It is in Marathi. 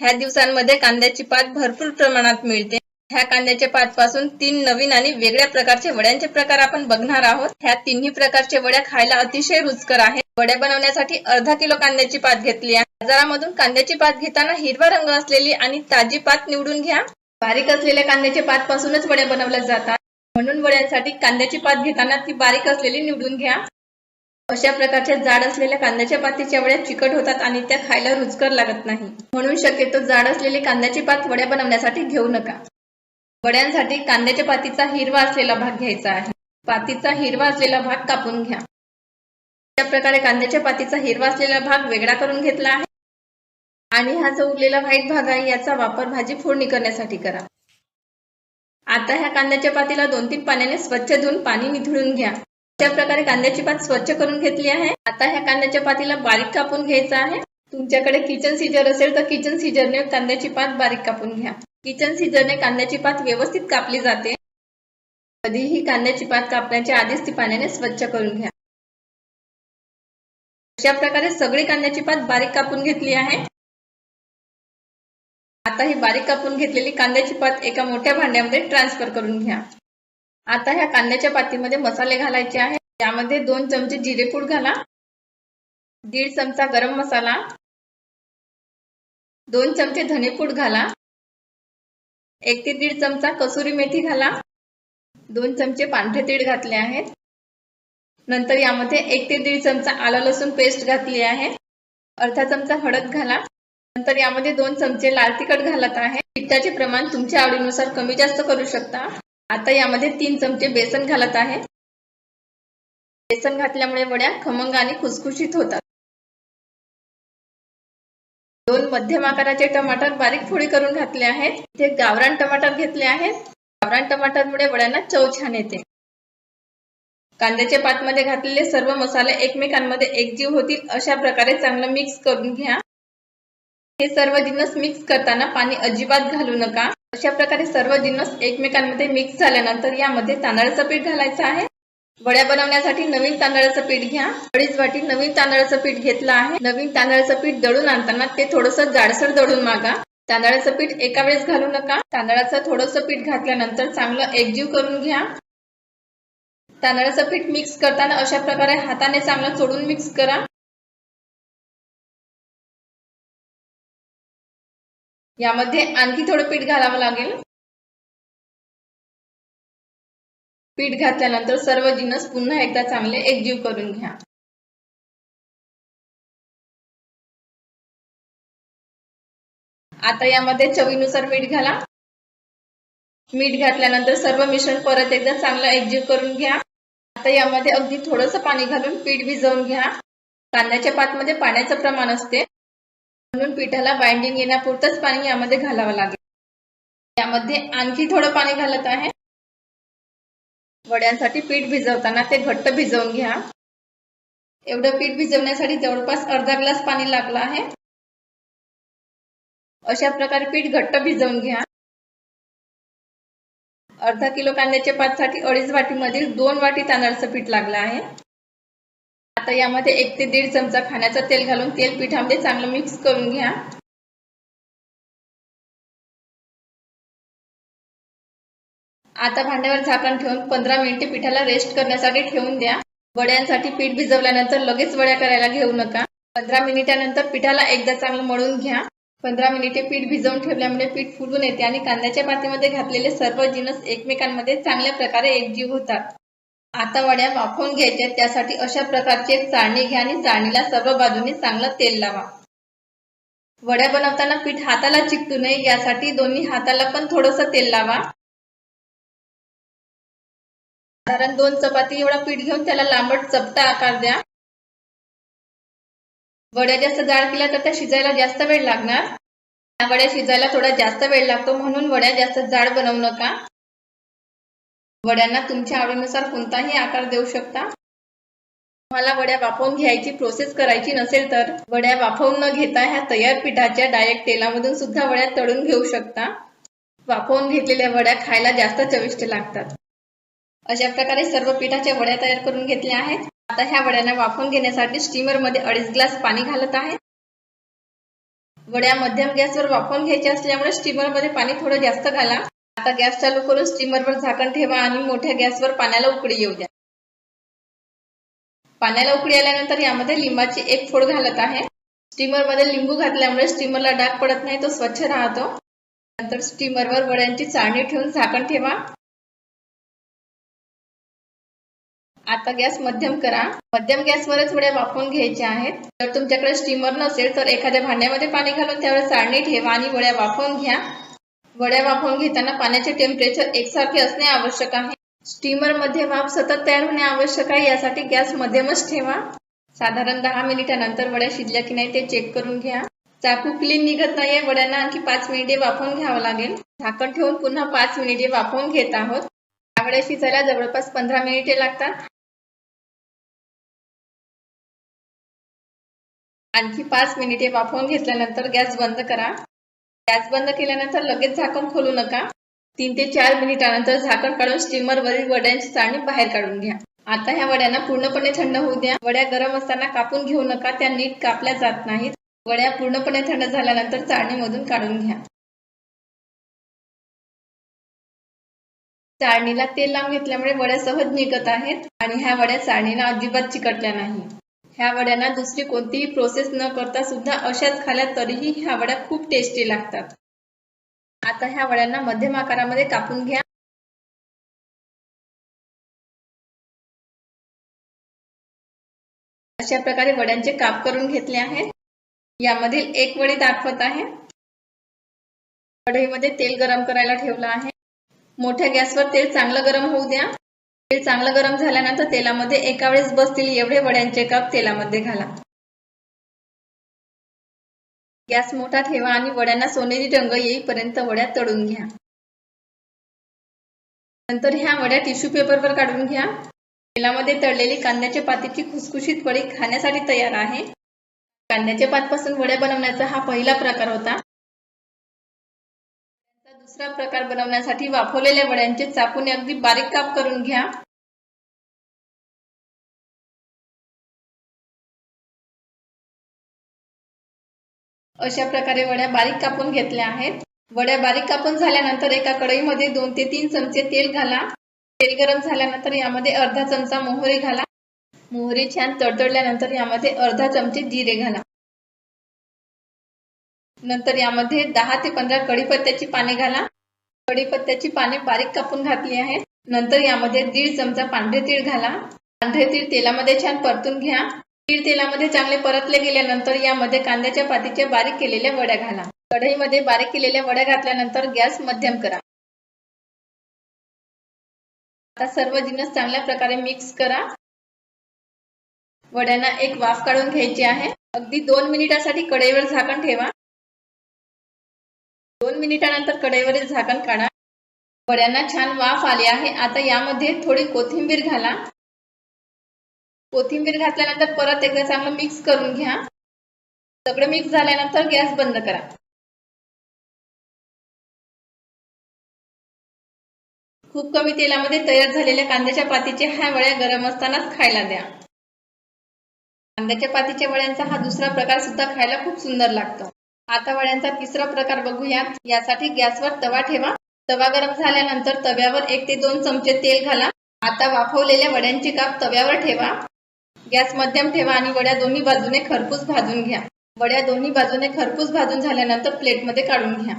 ह्या दिवसांमध्ये कांद्याची पात भरपूर प्रमाणात मिळते. ह्या कांद्याच्या पात पासून तीन नवीन आणि वेगळ्या प्रकारचे वड्यांचे प्रकार आपण बघणार आहोत. ह्या तिन्ही प्रकारच्या वड्या खायला अतिशय रुचकर आहेत. वड्या बनवण्यासाठी अर्धा किलो कांद्याची पात घेतली आहे. बाजारामधून कांद्याची पात घेताना हिरवा रंग असलेली आणि ताजी पात निवडून घ्या. बारीक असलेल्या कांद्याच्या पात पासूनच वड्या बनवल्या जातात. म्हणून वड्यांसाठी कांद्याची पात घेताना ती बारीक असलेली निवडून घ्या. अशा प्रकारच्या जाड असलेल्या कांद्याच्या पातीच्या वड्या चिकट होतात आणि त्या खायला रुचकर लागत नाही. म्हणून शक्यतो जाड असलेली कांद्याची पात वड्या बनवण्यासाठी घेऊ नका. वड्यांसाठी कांद्याच्या पातीचा हिरवा असलेला भाग घ्यायचा आहे. पातीचा हिरवा असलेला भाग कापून घ्या. अशा प्रकारे कांद्याच्या पातीचा हिरवा असलेला भाग वेगळा करून घेतला आहे. आणि हा जो उरलेला व्हाईट भाग आहे याचा वापर भाजी फोडणी करण्यासाठी करा. आता ह्या कांद्याच्या पातीला दोन तीन पाण्याने स्वच्छ धुवून पाणी निथळून घ्या. अशा प्रकारे कांद्याची पात स्वच्छ करून घेतली आहे. आता ह्या कांद्याच्या पातीला बारीक कापून घ्यायचा आहे. तुमच्याकडे किचन सीजर असेल तर किचन सीजरने कांद्याची पात बारीक कापून घ्या. किचन सीजरने कांद्याची पात व्यवस्थित कापली जाते. कधीही कांद्याची पात कापण्याच्या आधीच ती पाण्याने स्वच्छ करून घ्या. अशा प्रकारे सगळी कांद्याची पात बारीक कापून घेतली आहे. आता ही बारीक कापून घेतलेली कांद्याची पात एका मोठ्या भांड्यामध्ये ट्रान्सफर करून घ्या. आता ह्या कांद्याच्या पातीमध्ये मसाले घालायचे आहे त्यामध्ये दोन चमचे जिरेपूड घाला. दीड चमचा गरम मसाला. दोन चमचे धनेपूड घाला. एक ते दीड चमचा कसुरी मेथी घाला. दोन चमचे पांढरे तीळ घातले आहेत. नंतर यामध्ये एक ते दीड चमचा आलं लसूण पेस्ट घातली आहे. अर्धा चमचा हळद घाला. नंतर यामध्ये दोन चमचे लाल तिखट घालत आहे. तिखटाचे प्रमाण तुमच्या आवडीनुसार कमी जास्त करू शकता. आता यामध्ये तीन चमचे बेसन घालत आहे. बेसन घातल्यामुळे वड्या खमंग आणि खुसखुशीत होतात. दोन मध्यम आकाराचे टमाटर बारीक फोडी करून घातले आहेत. इथे गावरान टमाटर घेतले आहेत. गावरान टमाटरमुळे वड्यांना चव छान येते. कांद्याच्या पातमध्ये घातलेले सर्व मसाले एकमेकांमध्ये एकजीव होतील अशा प्रकारे चांगलं मिक्स करून घ्या. हे सर्व जिन्नस मिक्स करताना पाणी अजिबात घालू नका. अशा प्रकारे सर्व जिन्नस एकमेकांमध्ये मिक्स झाल्यानंतर यामध्ये तांदळाचं पीठ घालायचं आहे. वड्या बनवण्यासाठी नवीन तांदळाचं पीठ घ्या. अडीच वाटी नवीन तांदळाचं पीठ घेतलं आहे. नवीन तांदळाचं पीठ दळून आणताना ते थोडस जाडसर दळून मागा. तांदळाचं पीठ एका वेळेस घालू नका. तांदळाचं थोडस पीठ घातल्यानंतर चांगलं एकजीव करून घ्या. तांदळाचं पीठ मिक्स करताना अशा प्रकारे हाताने चांगलं चोडून मिक्स करा. यामध्ये आणखी थोडं पीठ घालावं लागेल. पीठ घातल्यानंतर सर्व जिनस पुन्हा एकदा चांगले एकजीव करून घ्या. आता यामध्ये चवीनुसार मीठ घाला. मीठ घातल्यानंतर सर्व मिश्रण परत एकदा चांगलं एकजीव करून घ्या. आता यामध्ये अगदी थोडंसं पाणी घालून पीठ भिजवून घ्या. कांद्याच्या पातमध्ये पाण्याचं प्रमाण असते. म्हणून पिठाला बाइंडिंग येण्यापुरतंच पाणी यामध्ये घालावं लागेल. यामध्ये आणखी थोडं पाणी घालत आहे. वड्यांसाठी पीठ भिजवताना ते घट्ट भिजवून घ्या. एवढं पीठ भिजवण्यासाठी जवळपास अर्धा ग्लास पाणी लागलं आहे. अशा प्रकारे पीठ घट्ट भिजवून घ्या. अर्धा किलो कांद्याच्या पाचसाठी अडीच वाटीमधील दोन वाटी तांदळाचं पीठ लागलं आहे. आता यामध्ये एक ते दीड चमचा खाण्याचं तेल घालून तेल पिठामध्ये चांगलं मिक्स करून घ्या. आता भांड्यावर झाकण ठेवून पंधरा मिनिटे पिठाला रेस्ट करण्यासाठी ठेवून द्या. वड्यांसाठी पीठ भिजवल्यानंतर लगेच वड्या करायला घेऊ नका. पंधरा मिनिटानंतर पिठाला एकदा चांगलं मळून घ्या. पंधरा मिनिटे पीठ भिजवून ठेवल्यामुळे पीठ फुलून येते आणि कांद्याच्या पातीमध्ये घातलेले सर्व जिनस एकमेकांमध्ये चांगल्या प्रकारे एकजीव होतात. आता वड्या वाफवून घ्यायच्या त्यासाठी अशा प्रकारची एक चाळणी घ्या आणि चाळणीला सर्व बाजूनी चांगलं तेल लावा. वड्या बनवताना पीठ हाताला चिकटू नये यासाठी दोन्ही हाताला पण थोडस तेल लावा. साधारण दोन चपाती एवढा पीठ घेऊन त्याला लांबट चपटा आकार द्या. वड्या जास्त जाड केल्या तर त्या शिजायला जास्त वेळ लागणार. वड्या शिजायला थोडा जास्त वेळ लागतो म्हणून वड्या जास्त जाड बनवू नका. वड्यांना तुमच्या आवडीनुसार कोणताही आकार देऊ शकता. तुम्हाला वड्या वाफवून घ्यायची प्रोसेस करायची नसेल तर वड्या वाफवून न घेता ह्या तयार पिठाच्या डायरेक्ट तेलामधून सुद्धा वड्या तळून घेऊ शकता. वाफवून घेतलेल्या वड्या खायला जास्त चविष्ट लागतात. अशा प्रकारे सर्व पिठाच्या वड्या तयार करून घेतल्या आहेत. आता ह्या वड्यांना वाफवून घेण्यासाठी स्टीमरमध्ये अडीच ग्लास पाणी घालत आहे. वड्या मध्यम गॅसवर वाफवून घ्यायच्या असल्यामुळे स्टीमरमध्ये पाणी थोडं जास्त घाला. आता गॅस चालू करून स्टीमरवर झाकण ठेवा आणि मोठ्या गॅसवर पाण्याला उकळी येऊ द्या. पाण्याला उकळी आल्यानंतर यामध्ये लिंबाची एक फोड घालत आहे. स्टीमरमध्ये लिंबू घातल्यामुळे स्टीमरला डाग पडत नाही तो स्वच्छ राहतो. नंतर स्टीमरवर वड्यांची चाळणी ठेवून झाकण ठेवा. आता गॅस मध्यम करा. मध्यम गॅसवरच वड्या वाफवून घ्यायच्या आहेत. जर तुमच्याकडे स्टीमर नसेल तर एखाद्या भांड्यामध्ये पाणी घालून त्यावर चाळणी ठेवा आणि वड्या वाफवून घ्या. वड्या वाफवून घेताना पाण्याचे टेम्परेचर एकसारखे असणे आवश्यक आहे. स्टीमरमध्ये वाफ सतत तयार होणे आवश्यक आहे. यासाठी गॅस मध्यमच ठेवा. साधारण दहा मिनिटानंतर वड्या शिजल्या की नाही ते चेक करून घ्या. चाकू क्लीन निघत नाहीये. वड्यांना आणखी पाच मिनिटे वाफवून घ्यावं लागेल. झाकण ठेवून पुन्हा पाच मिनिटे वाफवून घेत आहोत. या वड्या शिजायला जवळपास पंधरा मिनिटे लागतात. आणखी पाच मिनिटे वाफवून घेतल्यानंतर गॅस बंद करा. गॅस बंद केल्यानंतर लगेच झाकण खोलू नका. तीन ते चार मिनिटानंतर झाकण काढून स्टीमर वरील वड्यांची चाळणी बाहेर काढून घ्या. आता ह्या वड्यांना पूर्णपणे थंड होऊ द्या. वड्या गरम असताना कापून घेऊ नका. त्या नीट कापल्या जात नाहीत. वड्या पूर्णपणे थंड झाल्यानंतर चाळणीमधून काढून घ्या. चाळणीला तेल लावून घेतल्यामुळे वड्या सहज निघत आहेत आणि ह्या वड्या चाळणीला अजिबात चिकटल्या नाही ह्या वड्यांना दुसरी कोणतीही प्रोसेस न करता सुद्धा अशाच खाल्या तरीही ह्या वड्या खूप टेस्टी लागतात. आता ह्या वड्यांना मध्यम आकारामध्ये कापून घ्या. अशा प्रकारे वड्यांचे काप करून घेतले आहेत. यामधील एक वडी दाखवत आहे. कढईमध्ये तेल गरम करायला ठेवलं आहे. मोठ्या गॅसवर तेल चांगलं गरम होऊ द्या. तेल चांगलं गरम झाल्यानंतर तेलामध्ये एका वेळेस बसतील एवढे वड्यांचे कप तेलामध्ये घाला. गॅस मोठा ठेवा आणि वड्यांना सोनेरी रंग येईपर्यंत वड्या तळून घ्या. नंतर ह्या वड्या टिश्यू पेपरवर काढून घ्या. तेलामध्ये तळलेली कांद्याच्या पातीची खुसखुशीत वडी खाण्यासाठी तयार आहे. कांद्याच्या पातपासून वड्या बनवण्याचा हा पहिला प्रकार होता. दुसरा प्रकार बनवण्यासाठी वाफवलेल्या वड्यांचे चाकूने अगदी बारीक काप करून घ्या. अशा प्रकारे वड्या बारीक कापून घेतल्या आहेत. वड्या बारीक कापून झाल्यानंतर एका कढईमध्ये दोन ते तीन चमचे तेल घाला. तेल गरम झाल्यानंतर यामध्ये अर्धा चमचा मोहरी घाला. मोहरी छान तडतडल्यानंतर यामध्ये अर्धा चमचे जिरे घाला. नंतर यामध्ये दहा ते पंधरा कढीपत्त्याची पाने घाला. कढीपत्त्याची पाने बारीक कापून घातली आहेत. नंतर यामध्ये दीड चमचा पांढरे तीळ घाला. पांढरे तीळ तेलामध्ये छान परतून घ्या. तीळ तेलामध्ये चांगले परतले गेल्यानंतर यामध्ये कांद्याच्या पातीच्या बारीक केलेल्या वड्या घाला. कढईमध्ये बारीक केलेल्या वड्या घातल्यानंतर गॅस मध्यम करा. आता सर्व जिन्नस चांगल्या प्रकारे मिक्स करा. वड्यांना एक वाफ काढून घ्यायची आहे. अगदी दोन मिनिटासाठी कढईवर झाकण ठेवा. दोन मिनिटानंतर कढईवरील झाकण काढा. वड्यांना छान वाफ आली आहे. आता यामध्ये थोडी कोथिंबीर घाला. कोथिंबीर घातल्यानंतर परत एकदा चांगलं मिक्स करून घ्या. सगळं मिक्स झाल्यानंतर गॅस बंद करा. खूप कमी तेलामध्ये तयार झालेल्या कांद्याच्या पातीचे ह्या वळ्या गरम असतानाच खायला द्या. कांद्याच्या पातीच्या वड्यांचा हा दुसरा प्रकार सुद्धा खायला खूप सुंदर लागतो. आता वड्यांचा तिसरा प्रकार बघूयात. यासाठी गॅसवर तवा ठेवा. तवा गरम झाल्यानंतर तव्यावर एक ते दोन चमचे तेल घाला. आता वाफवलेल्या वड्यांचे काप तव्यावर ठेवा. गॅस मध्यम ठेवा आणि वड्या दोन्ही बाजूने खरपूस भाजून घ्या. वड्या दोन्ही बाजूने खरपूस भाजून झाल्यानंतर प्लेटमध्ये काढून घ्या.